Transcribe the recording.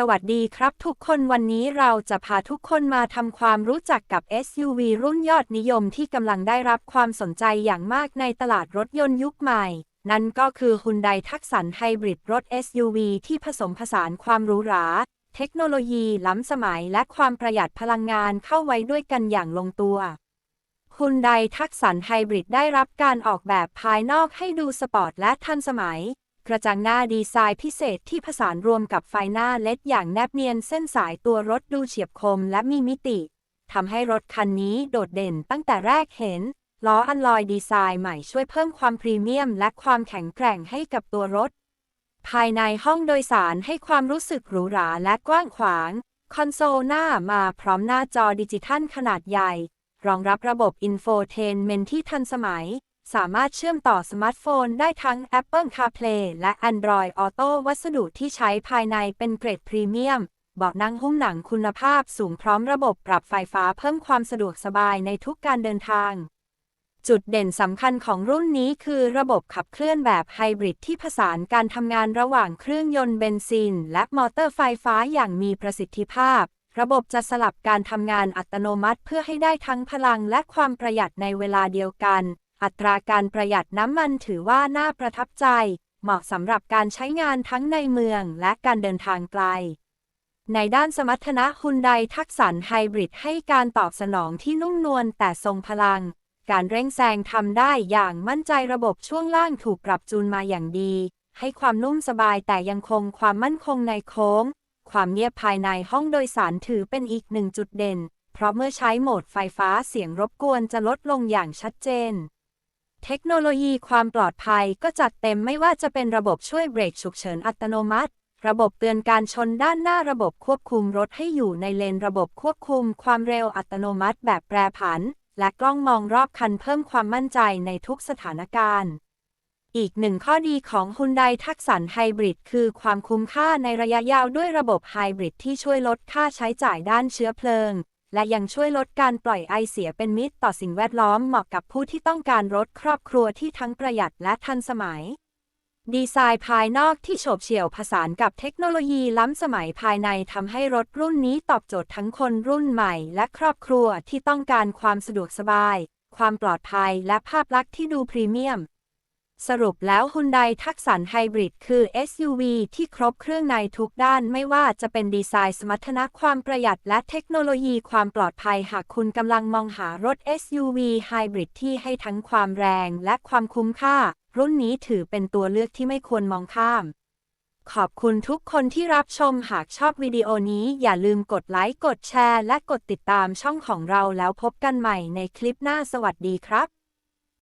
สวัสดีครับทุกคนวันนี้เราจะพาทุกคนมาทำความรู้จักกับ SUV รุ่นยอดนิยมที่กำลังได้รับความสนใจอย่างมากในตลาดรถยนต์ยุคใหม่ นั่นก็คือ Hyundai ทักสันไฮบริดรถ SUV ที่ผสมผสานความหรูหรา เทคโนโลยีล้ำสมัยและความประหยัดพลังงานเข้าไว้ด้วยกันอย่างลงตัว Hyundai ทักสันไฮบริดได้รับการออกแบบภายนอกให้ดูสปอร์ตและทันสมัย กระจังหน้าดีไซน์พิเศษที่ผสานรวมกับไฟหน้าเล็ดอย่างแนบเนียนเส้นสายตัวรถดูเฉียบคมและมีมิติทำให้รถคันนี้โดดเด่นตั้งแต่แรกเห็น ล้ออันลอยดีไซน์ใหม่ช่วยเพิ่มความพรีเมียมและความแข็งแกร่งให้กับตัวรถ ภายในห้องโดยสารให้ความรู้สึกหรูหราและกว้างขวาง คอนโซลหน้ามาพร้อมหน้าจอดิจิทัลขนาดใหญ่ รองรับระบบอินโฟเทนเมนที่ทันสมัย สามารถเชื่อมต่อสมาร์ทโฟนได้ทั้ง Apple CarPlay และ Android Auto วัสดุที่ใช้ภายในเป็นเกรดพรีเมียมเบาะนั่งหุ้มหนังคุณภาพสูงพร้อมระบบปรับไฟฟ้าเพิ่มความสะดวกสบายในทุกการเดินทาง จุดเด่นสำคัญของรุ่นนี้คือระบบขับเคลื่อนแบบไฮบริดที่ผสานการทำงานระหว่างเครื่องยนต์เบนซิน และมอเตอร์ไฟฟ้าอย่างมีประสิทธิภาพ ระบบจะสลับการทำงานอัตโนมัติเพื่อให้ได้ทั้งพลังและความประหยัดในเวลาเดียวกัน อัตราการประหยัดน้ำมันถือว่าน่าประทับใจ เหมาะสำหรับการใช้งานทั้งในเมืองและการเดินทางไกล ในด้านสมรรถนะฮุนไดทักสันไฮบริดให้การตอบสนองที่นุ่มนวลแต่ทรงพลัง การเร่งแซงทำได้อย่างมั่นใจระบบช่วงล่างถูกปรับจูนมาอย่างดี ให้ความนุ่มสบายแต่ยังคงความมั่นคงในโค้ง ความเงียบภายในห้องโดยสารถือเป็นอีกหนึ่งจุดเด่น เพราะเมื่อใช้โหมดไฟฟ้าเสียงรบกวนจะลดลงอย่างชัดเจน เทคโนโลยีความปลอดภัยก็จัดเต็มไม่ว่าจะเป็นระบบช่วยเบรกฉุกเฉินอัตโนมัติ ระบบเตือนการชนด้านหน้าระบบควบคุมรถให้อยู่ในเลนระบบควบคุมความเร็วอัตโนมัติแบบแปรผัน และกล้องมองรอบคันเพิ่มความมั่นใจในทุกสถานการณ์ อีกหนึ่งข้อดีของ Hyundai ทักสันไฮบริดคือความคุ้มค่าในระยะยาวด้วยระบบไฮบริดที่ช่วยลดค่าใช้จ่ายด้านเชื้อเพลิง และยังช่วยลดการปล่อยไอเสียเป็นมิตรต่อสิ่งแวดล้อมเหมาะกับผู้ที่ต้องการรถครอบครัวที่ทั้งประหยัดและทันสมัย ดีไซน์ภายนอกที่โฉบเฉี่ยวผสานกับเทคโนโลยีล้ำสมัยภายในทำให้รถรุ่นนี้ตอบโจทย์ทั้งคนรุ่นใหม่ และครอบครัวที่ต้องการความสะดวกสบาย ความปลอดภัยและภาพลักษณ์ที่ดูพรีเมียม สรุปแล้ว Hyundai ทักสันไฮบริดคือ SUV ที่ครบเครื่องในทุกด้านไม่ว่าจะเป็นดีไซน์สมรรถนะความประหยัดและเทคโนโลยีความปลอดภัยหากคุณกำลังมองหารถ SUV ไฮบริดที่ให้ทั้งความแรงและความคุ้มค่า รุ่นนี้ถือเป็นตัวเลือกที่ไม่ควรมองข้าม ขอบคุณทุกคนที่รับชมหากชอบวิดีโอนี้อย่าลืมกดไลค์กดแชร์ และกดติดตามช่องของเราแล้วพบกันใหม่ในคลิปหน้าสวัสดีครับ